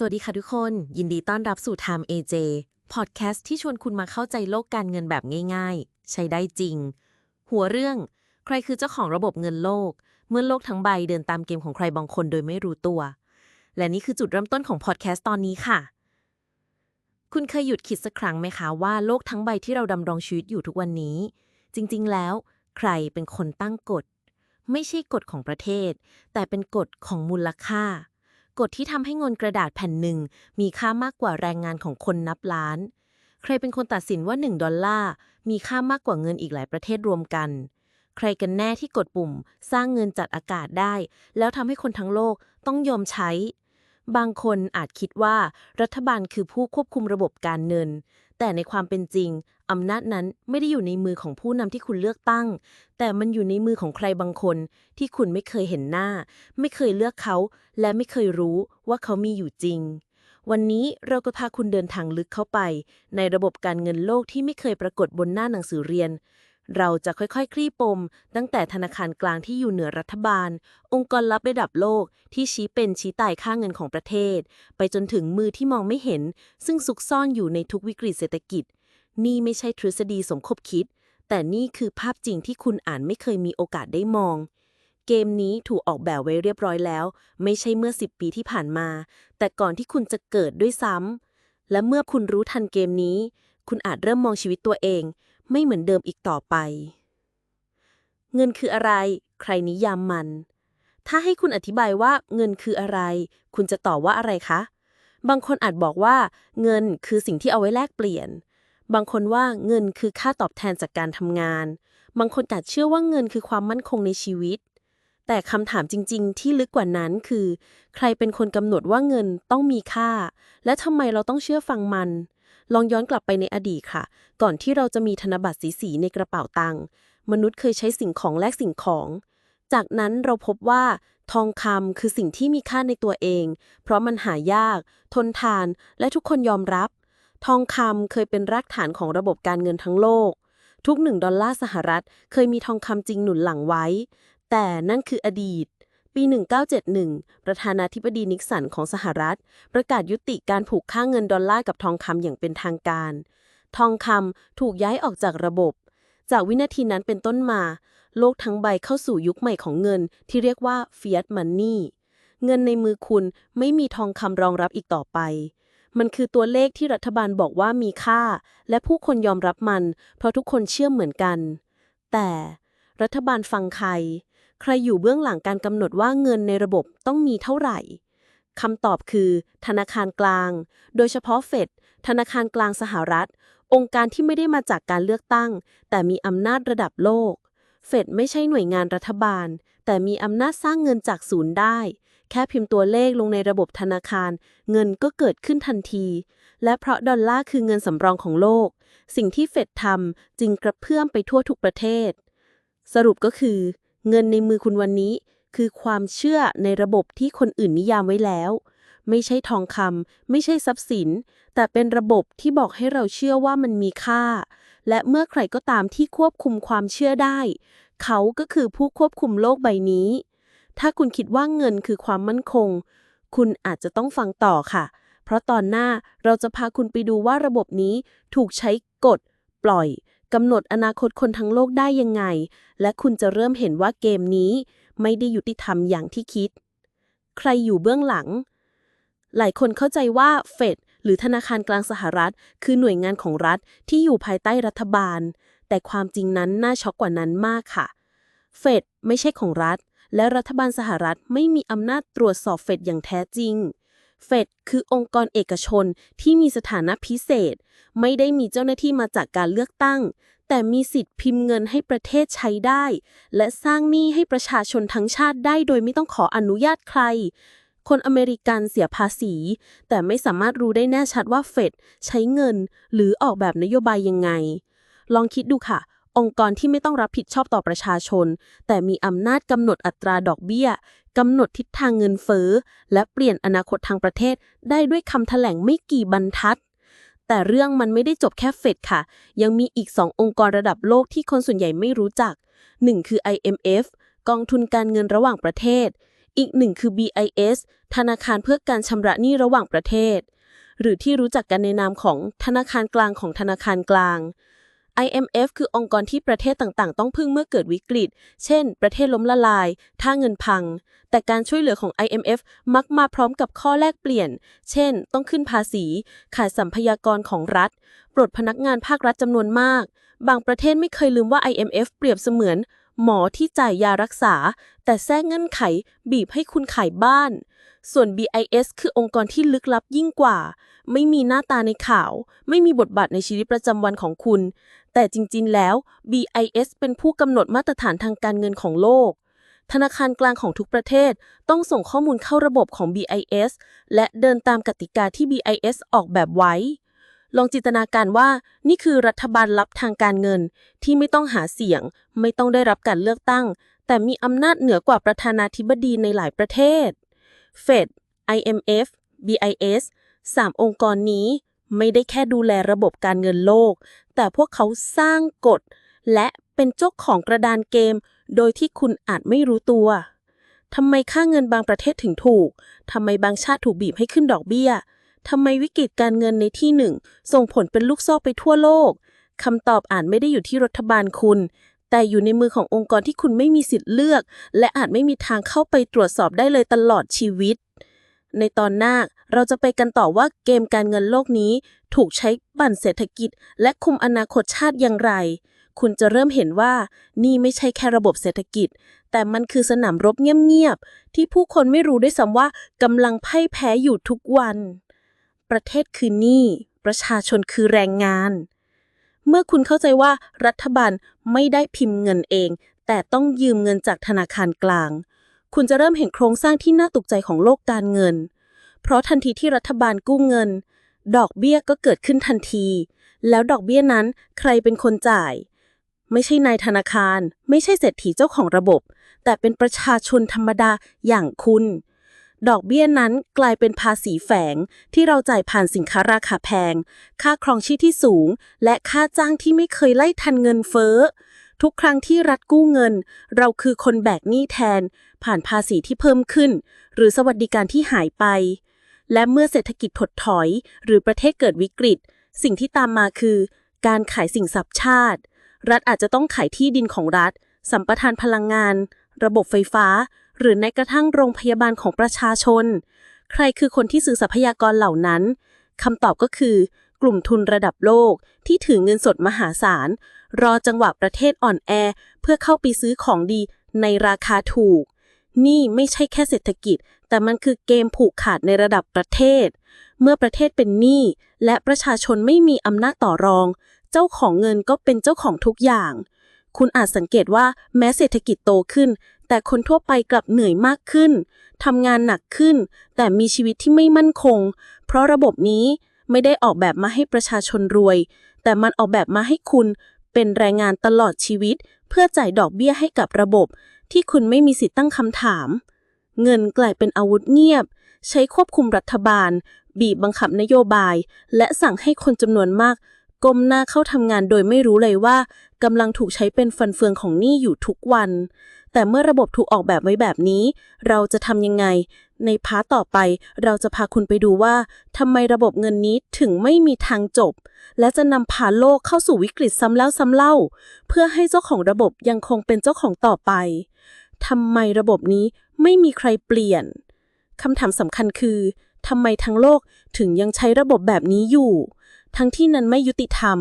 สวัสดีค่ะทุกคน ยินดีต้อนรับสู่ Time AJ พอดแคสต์ที่ชวนคุณมาเข้าใจโลกการเงินแบบง่าย ๆ ใช้ได้จริง หัวเรื่อง ใครคือเจ้าของระบบเงินโลก เมื่อโลกทั้งใบเดินตามเกมของใครบางคนโดยไม่รู้ตัว และนี่คือจุดเริ่มต้นของพอดแคสต์ตอนนี้ค่ะ คุณเคยหยุดคิดสักครั้งไหมคะว่าโลกทั้งใบที่เราดำรงชีวิตอยู่ทุกวันนี้ จริง ๆ แล้ว ใครเป็นคนตั้งกฎ ไม่ใช่กฎของประเทศ แต่เป็นกฎของมูลค่า กฎที่ทำให้เงินกระดาษแผ่นหนึ่งมีค่ามากกว่าแรงงานของคนนับล้าน ใครเป็นคนตัดสินว่า 1 ดอลลาร์มีค่ามากกว่าเงินอีกหลายประเทศรวมกัน ใครกันแน่ที่กดปุ่ม สร้างเงินจัดอากาศได้ แล้วทำให้คนทั้งโลกต้องยอมใช้ บางคนอาจคิดว่ารัฐบาลคือผู้ควบคุมระบบการเงิน แต่ในความเป็นจริง อำนาจนั้นไม่ได้อยู่ในมือของผู้นำที่คุณเลือกตั้ง แต่มันอยู่ในมือของใครบางคน ที่คุณไม่เคยเห็นหน้า ไม่เคยเลือกเขา และไม่เคยรู้ว่าเขามีอยู่จริง วันนี้เราก็พาคุณเดินทางลึกเข้าไป ในระบบการเงินโลกที่ไม่เคยปรากฏบนหน้าหนังสือเรียน เราจะค่อยๆ คลี่ปม ตั้งแต่ธนาคารกลางที่อยู่เหนือรัฐบาล องค์กรลับระดับโลกที่ชี้เป็นชี้ตายค่าเงินของประเทศ ไปจนถึงมือที่มองไม่เห็น ซึ่งซุกซ่อนอยู่ในทุกวิกฤตเศรษฐกิจ นี่ไม่ใช่ทฤษฎีสมคบคิด แต่นี่คือภาพจริงที่คุณอ่านไม่เคยมีโอกาสได้มองเกมนี้ถูกออกแบบไว้เรียบร้อยแล้ว ไม่ใช่เมื่อ 10 ปีที่ผ่านมา แต่ก่อนที่คุณจะเกิดด้วยซ้ำและเมื่อคุณรู้ทันเกมนี้ คุณอาจเริ่มมองชีวิตตัวเอง ไม่เหมือนเดิมอีกต่อไป เงินคืออะไร ใครนิยามมัน ถ้าให้คุณอธิบายว่าเงินคืออะไร คุณจะตอบว่าอะไรคะ บางคนอาจบอกว่า เงินคือสิ่งที่เอาไว้แลกเปลี่ยน บางคนว่าเงินคือค่าตอบแทนจากการทำงาน บางคนอาจเชื่อว่าเงินคือความมั่นคงในชีวิต แต่คำถามจริง ๆ ที่ลึกกว่านั้นคือ ใครเป็นคนกำหนดว่าเงินต้องมีค่า และทำไมเราต้องเชื่อฟังมัน ลองย้อนกลับไปในอดีตค่ะ ก่อนที่เราจะมีธนบัตรสีๆในกระเป๋าตังค์มนุษย์เคยใช้สิ่งของแลกสิ่งของ จากนั้นเราพบว่า ทองคำคือสิ่งที่มีค่าในตัวเอง เพราะมันหายาก ทนทาน และทุกคนยอมรับ ทองคำเคยเป็นรากฐานของระบบการเงินทั้งโลก ทุกหนึ่งดอลลาร์สหรัฐ เคยมีทองคำจริงหนุนหลังไว้ แต่นั่นคืออดีต ปี 1971 ประธานาธิบดีนิกสันของสหรัฐ ประกาศยุติการผูกค่าเงินดอลลาร์กับทองคำอย่างเป็นทางการ ทองคำถูกย้ายออกจากระบบ จากวินาทีนั้นเป็นต้นมา โลกทั้งใบเข้าสู่ยุคใหม่ของเงินที่เรียกว่า fiat money เงินในมือคุณไม่มีทองคำรองรับอีกต่อไป มันคือตัวเลขที่รัฐบาลบอกว่ามีค่า และผู้คนยอมรับมัน เพราะทุกคนเชื่อเหมือนกัน แต่ รัฐบาลฟังใคร ใครอยู่เบื้องหลังการกำหนดว่าเงินในระบบต้องมีเท่าไหร่คำตอบคือ ธนาคารกลาง โดยเฉพาะเฟดธนาคารกลางสหรัฐ องค์การที่ไม่ได้มาจากการเลือกตั้ง แต่มีอำนาจระดับโลก เฟดไม่ใช่หน่วยงานรัฐบาล แต่มีอำนาจสร้างเงินจากศูนย์ได้ แค่พิมพ์ตัวเลขลงในระบบธนาคาร เงินก็เกิดขึ้นทันที และเพราะดอลลาร์คือเงินสำรองของโลก สิ่งที่เฟดทำจึงกระเพื่อมไปทั่วทุกประเทศ สรุปก็คือ เงินในมือคุณวันนี้ คือความเชื่อในระบบที่คนอื่นนิยามไว้แล้ว ไม่ใช่ทองคำไม่ใช่ทรัพย์สิน แต่เป็นระบบที่บอกให้เราเชื่อว่ามันมีค่า และเมื่อใครก็ตามที่ควบคุมความเชื่อได้ เขาก็คือผู้ควบคุมโลกใบนี้ ถ้าคุณคิดว่าเงินคือความมั่นคง คุณอาจจะต้องฟังต่อค่ะ เพราะตอนหน้าเราจะพาคุณไปดูว่าระบบนี้ถูกใช้กด ปล่อย กำหนดอนาคตคนทั้งโลกได้ยังไง และคุณจะเริ่มเห็นว่าเกมนี้ไม่ได้ยุติธรรมอย่างที่คิด ใครอยู่เบื้องหลัง หลายคนเข้าใจว่าเฟดหรือธนาคารกลางสหรัฐ คือหน่วยงานของรัฐที่อยู่ภายใต้รัฐบาล แต่ความจริงนั้นน่าช็อกกว่านั้นมากค่ะ เฟดไม่ใช่ของรัฐ และรัฐบาลสหรัฐไม่มีอำนาจตรวจสอบเฟดอย่างแท้จริง เฟดคือองค์กรเอกชนที่มีสถานะพิเศษ ไม่ได้มีเจ้าหน้าที่มาจากการเลือกตั้ง แต่มีสิทธิ์พิมพ์เงินให้ประเทศใช้ได้ และสร้างหนี้ให้ประชาชนทั้งชาติได้โดยไม่ต้องขออนุญาตใคร คนอเมริกันเสียภาษี แต่ไม่สามารถรู้ได้แน่ชัดว่าเฟดใช้เงิน หรือออกแบบนโยบายยังไง ลองคิดดูค่ะองค์กรที่ไม่ต้องรับผิดชอบต่อประชาชน แต่มีอำนาจกำหนดอัตราดอกเบี้ย กำหนดทิศทางเงินเฟ้อ และเปลี่ยนอนาคตทางประเทศ ได้ด้วยคำแถลงไม่กี่บรรทัด แต่เรื่องมันไม่ได้จบแค่เฟดค่ะ ยังมีอีกสององค์กรระดับโลกที่คนส่วนใหญ่ไม่รู้จัก1คือ IMF กองทุนการเงินระหว่างประเทศ อีกหนึ่งคือ BIS ธนาคารเพื่อการชำระหนี้ระหว่างประเทศ หรือที่รู้จักกันในนามของธนาคารกลางของธนาคารกลาง IMF คือองค์กรที่ประเทศต่างๆ ต้องพึ่งเมื่อเกิดวิกฤต เช่น ประเทศล้มละลาย ถ้าเงินพัง แต่การช่วยเหลือของ IMF มักมาพร้อมกับข้อแลกเปลี่ยน เช่น ต้องขึ้นภาษี ขาดสัมพยากรของรัฐ ปลดพนักงานภาครัฐจำนวนมาก บางประเทศไม่เคยลืมว่า IMF เปรียบเสมือน หมอที่จ่ายยารักษา แต่แทรกเงื่อนไขบีบให้คุณขายบ้าน ส่วน BIS คือองค์กรที่ลึกลับยิ่งกว่าไม่มีหน้าตาในข่าว ไม่มีบทบาทในชีวิตประจำวันของคุณ แต่จริงๆ แล้ว BIS เป็นผู้กำหนดมาตรฐานทางการเงินของโลก ธนาคารกลางของทุกประเทศต้องส่งข้อมูลเข้าระบบของ BIS และเดินตามกติกาที่ BIS ออกแบบไว้ ลองจินตนาการว่านี่คือรัฐบาลลับทางการเงินที่ไม่ต้องหาเสียง ไม่ต้องได้รับการเลือกตั้ง แต่มีอำนาจเหนือกว่าประธานาธิบดีในหลายประเทศ Fed IMF BIS สามองค์กรนี้ไม่ได้แค่ดูแลระบบการเงินโลก แต่พวกเขาสร้างกฎ และเป็นเจ้าของกระดานเกม โดยที่คุณอาจไม่รู้ตัวทำไมค่าเงินบางประเทศถึงถูกทำไมบางชาติถูกบีบให้ขึ้นดอกเบี้ยทำไมวิกฤตการเงินในที่หนึ่ง ส่งผลเป็นลูกโซ่ไปทั่วโลกคำตอบอาจไม่ได้อยู่ที่รัฐบาลคุณ แต่อยู่ในมือขององค์กรที่คุณไม่มีสิทธิ์เลือก และอาจไม่มีทางเข้าไปตรวจสอบได้เลยตลอดชีวิต ในตอนหน้าเราจะไปกันต่อว่าเกมการเงินโลกนี้ ถูกใช้ปั่นเศรษฐกิจ และคุมอนาคตชาติอย่างไร คุณจะเริ่มเห็นว่านี่ไม่ใช่แค่ระบบเศรษฐกิจ แต่มันคือสนามรบเงียบๆ ที่ผู้คนไม่รู้ด้วยซ้ำว่ากำลังพ่ายแพ้อยู่ทุกวัน ประเทศคือหนี้ประชาชนคือแรงงาน เมื่อคุณเข้าใจว่ารัฐบาลไม่ได้พิมพ์เงินเอง แต่ต้องยืมเงินจากธนาคารกลาง คุณจะเริ่มเห็นโครงสร้างที่น่าตกใจของโลกการเงิน เพราะทันทีที่รัฐบาลกู้เงิน ดอกเบี้ยก็เกิดขึ้นทันที แล้วดอกเบี้ยนั้นใครเป็นคนจ่าย ไม่ใช่นายธนาคาร ไม่ใช่เศรษฐีเจ้าของระบบ แต่เป็นประชาชนธรรมดาอย่างคุณ ดอกเบี้ยนั้นกลายเป็นภาษีแฝงที่เราจ่ายผ่านสินค้าราคาแพง ค่าครองชีพที่สูง และค่าจ้างที่ไม่เคยไล่ทันเงินเฟ้อ ทุกครั้งที่รัฐกู้เงิน เราคือคนแบกหนี้แทน ผ่านภาษีที่เพิ่มขึ้น หรือสวัสดิการที่หายไป และเมื่อเศรษฐกิจถดถอย หรือประเทศเกิดวิกฤต สิ่งที่ตามมาคือ การขายสิ่งทรัพย์ชาติ รัฐอาจจะต้องขายที่ดินของรัฐ สัมปทานพลังงาน ระบบไฟฟ้า หรือในกระทั่งโรงพยาบาลของประชาชน ใครคือคนที่ซื้อทรัพยากรเหล่านั้นคำตอบก็คือ กลุ่มทุนระดับโลกที่ถือเงินสดมหาศาล รอจังหวะประเทศอ่อนแอ เพื่อเข้าไปซื้อของดีในราคาถูก นี่ไม่ใช่แค่เศรษฐกิจ แต่มันคือเกมผูกขาดในระดับประเทศ เมื่อประเทศเป็นหนี้และประชาชนไม่มีอำนาจต่อรอง เจ้าของเงินก็เป็นเจ้าของทุกอย่าง คุณอาจสังเกตว่าแม้เศรษฐกิจโตขึ้น แต่คนทั่วไปกลับเหนื่อยมากขึ้นทำงานหนักขึ้น แต่มีชีวิตที่ไม่มั่นคง เพราะระบบนี้ ไม่ได้ออกแบบมาให้ประชาชนรวย แต่มันออกแบบมาให้คุณเป็นแรงงานตลอดชีวิต เพื่อจ่ายดอกเบี้ยให้กับระบบ ที่คุณไม่มีสิทธิตั้งคำถาม เงินกลายเป็นอาวุธเงียบ ใช้ควบคุมรัฐบาล บีบบังคับนโยบาย และสั่งให้คนจำนวนมากก้มหน้าเข้าทำงานโดยไม่รู้เลยว่ากำลังถูกใช้เป็นฟันเฟืองของหนี้อยู่ทุกวัน แต่เมื่อระบบถูกออกแบบไว้แบบนี้ เราจะทำยังไง ในพาร์ทต่อไปเราจะพาคุณไปดูว่าทำไมระบบเงินนี้ถึงไม่มีทางจบ และจะนำพาโลกเข้าสู่วิกฤตซ้ำแล้วซ้ำเล่า เพื่อให้เจ้าของระบบยังคงเป็นเจ้าของต่อไปทำไมระบบนี้ไม่มีใครเปลี่ยนคำถามสำคัญคือทำไมทั้งโลกถึงยังใช้ระบบแบบนี้อยู่ ทั้งที่นั้นไม่ยุติธรรม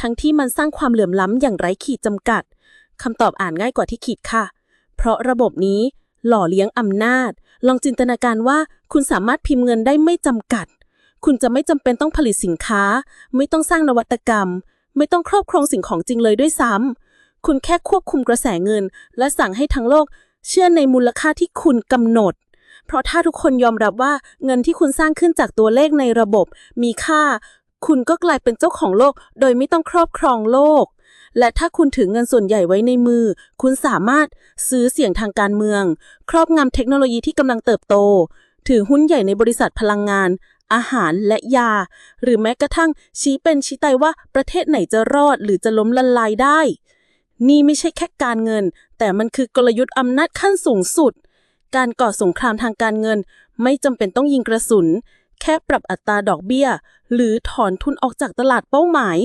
ทั้งที่มันสร้างความเหลื่อมล้ำอย่างไร้ขีดจำกัดคำตอบอ่านง่ายกว่าที่คิดค่ะ เพราะระบบนี้หล่อเลี้ยงอำนาจ ลองจินตนาการว่าคุณสามารถพิมพ์เงินได้ไม่จำกัด คุณจะไม่จำเป็นต้องผลิตสินค้า ไม่ต้องสร้างนวัตกรรม ไม่ต้องครอบครองสิ่งของจริงเลยด้วยซ้ำคุณแค่ควบคุมกระแสเงิน และสั่งให้ทั้งโลก เชื่อในมูลค่าที่คุณกำหนด เพราะถ้าทุกคนยอมรับว่าเงินที่คุณสร้างขึ้นจากตัวเลขในระบบ มีค่า คุณก็กลายเป็นเจ้าของโลก โดยไม่ต้องครอบครองโลก และถ้าคุณถือเงินส่วนใหญ่ไว้ในมือ คุณสามารถซื้อเสี่ยงทางการเมือง ครอบงำเทคโนโลยีที่กำลังเติบโต ถือหุ้นใหญ่ในบริษัทพลังงาน อาหารและยา หรือแม้กระทั่งชี้เป็นชี้ตายว่าประเทศไหนจะรอดหรือจะล้มละลายได้ นี่ไม่ใช่แค่การเงิน แต่มันคือกลยุทธ์อำนาจขั้นสูงสุด การก่อสงครามทางการเงิน ไม่จำเป็นต้องยิงกระสุน แค่ปรับอัตราดอกเบี้ย หรือถอนทุนออกจากตลาดเป้าหมาย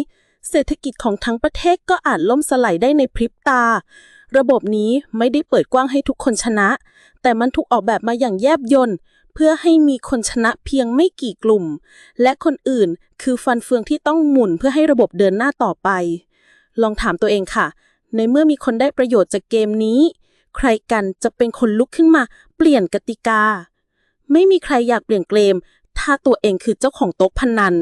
เศรษฐกิจของทั้งประเทศก็อาจล่มสลายได้ในพริบตา ระบบนี้ไม่ได้เปิดกว้างให้ทุกคนชนะ แต่มันถูกออกแบบมาอย่างแยบยลเพื่อให้มีคนชนะเพียงไม่กี่กลุ่ม และคนอื่นคือฟันเฟืองที่ต้องหมุนเพื่อให้ระบบเดินหน้าต่อไป ลองถามตัวเองค่ะ ในเมื่อมีคนได้ประโยชน์จากเกมนี้ ใครกันจะเป็นคนลุกขึ้นมา เปลี่ยนกติกา ไม่มีใครอยากเปลี่ยนเกม ถ้าตัวเองคือเจ้าของโต๊ะพนัน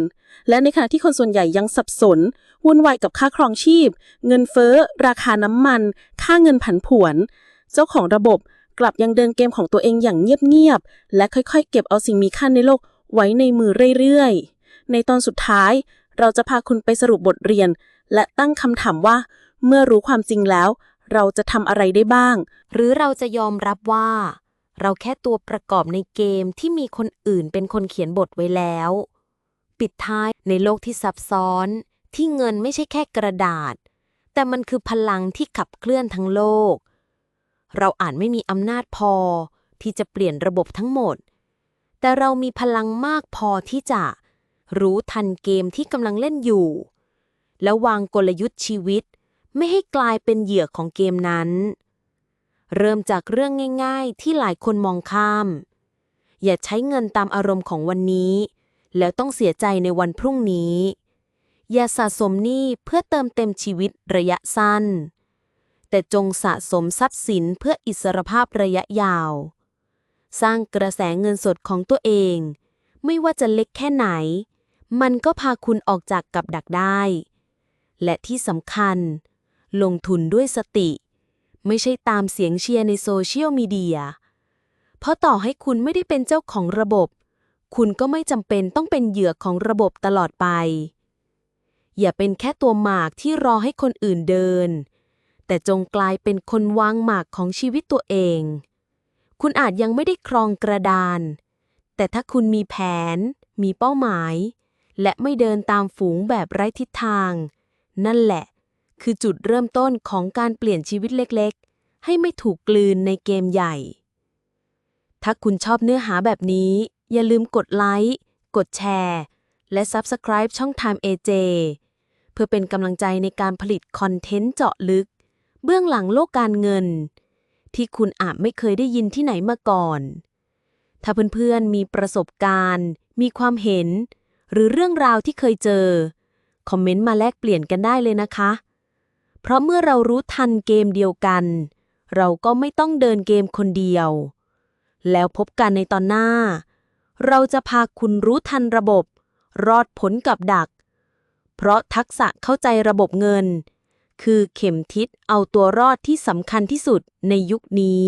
และในขณะที่คนส่วนใหญ่ยังสับสน วุ่นวายกับค่าครองชีพ เงินเฟ้อ ราคาน้ำมัน ค่าเงินผันผวน เจ้าของระบบกลับยังเดินเกมของตัวเองอย่างเงียบๆและค่อยๆ เก็บเอาสิ่งมีค่าในโลกไว้ในมือเรื่อยๆ ในตอนสุดท้าย เราจะพาคุณไปสรุปบทเรียน และตั้งคำถามว่า เมื่อรู้ความจริงแล้ว เราจะทำอะไรได้บ้าง หรือเราจะยอมรับว่า เราแค่ตัวประกอบในเกมที่มีคนอื่นเป็นคนเขียนบทไว้แล้ว ปิดท้ายในโลกที่ซับซ้อน ที่เงินไม่ใช่แค่กระดาษ แต่มันคือพลังที่ขับเคลื่อนทั้งโลก เราอาจไม่มีอำนาจพอที่จะเปลี่ยนระบบทั้งหมด แต่เรามีพลังมากพอที่จะรู้ทันเกมที่กำลังเล่นอยู่ แล้ววางกลยุทธ์ชีวิต ไม่ให้กลายเป็นเหยื่อของเกมนั้น เริ่มจากเรื่องง่าย ๆ ที่หลายคนมองข้าม อย่าใช้เงินตามอารมณ์ของวันนี้ แล้วต้องเสียใจในวันพรุ่งนี้ อย่าสะสมหนี้เพื่อเติมเต็มชีวิตระยะสั้น แต่จงสะสมทรัพย์สินเพื่ออิสรภาพระยะยาว สร้างกระแสเงินสดของตัวเอง ไม่ว่าจะเล็กแค่ไหน มันก็พาคุณออกจากกับดักได้ และที่สำคัญ ลงทุนด้วยสติ ไม่ใช่ตามเสียงเชียร์ในโซเชียลมีเดียเพราะต่อให้คุณไม่ได้เป็นเจ้าของระบบ คุณก็ไม่จำเป็นต้องเป็นเหยื่อของระบบตลอดไป อย่าเป็นแค่ตัวหมากที่รอให้คนอื่นเดิน แต่จงกลายเป็นคนวางหมากของชีวิตตัวเอง คุณอาจยังไม่ได้ครองกระดาน แต่ถ้าคุณมีแผน มีเป้าหมาย และไม่เดินตามฝูงแบบไร้ทิศทาง นั่นแหละ คือจุดเริ่มต้นของการเปลี่ยนชีวิตเล็กๆ ให้ไม่ถูกกลืนในเกมใหญ่ ถ้าคุณชอบเนื้อหาแบบนี้ อย่าลืมกดไลค์ กดแชร์ และ Subscribe ช่อง Time AJ เพื่อเป็นกำลังใจในการผลิตคอนเทนต์เจาะลึก เบื้องหลังโลกการเงิน ที่คุณอาจไม่เคยได้ยินที่ไหนมาก่อน ถ้าเพื่อนๆมีประสบการณ์ มีความเห็น หรือเรื่องราวที่เคยเจอ คอมเมนต์มาแลกเปลี่ยนกันได้เลยนะคะ เพราะเมื่อเรารู้ทันเกมเดียวกัน เราก็ไม่ต้องเดินเกมคนเดียว แล้วพบกันในตอนหน้า เราจะพาคุณรู้ทันระบบ รอดผลกับดัก เพราะทักษะเข้าใจระบบเงิน คือเข็มทิศเอาตัวรอดที่สำคัญที่สุดในยุคนี้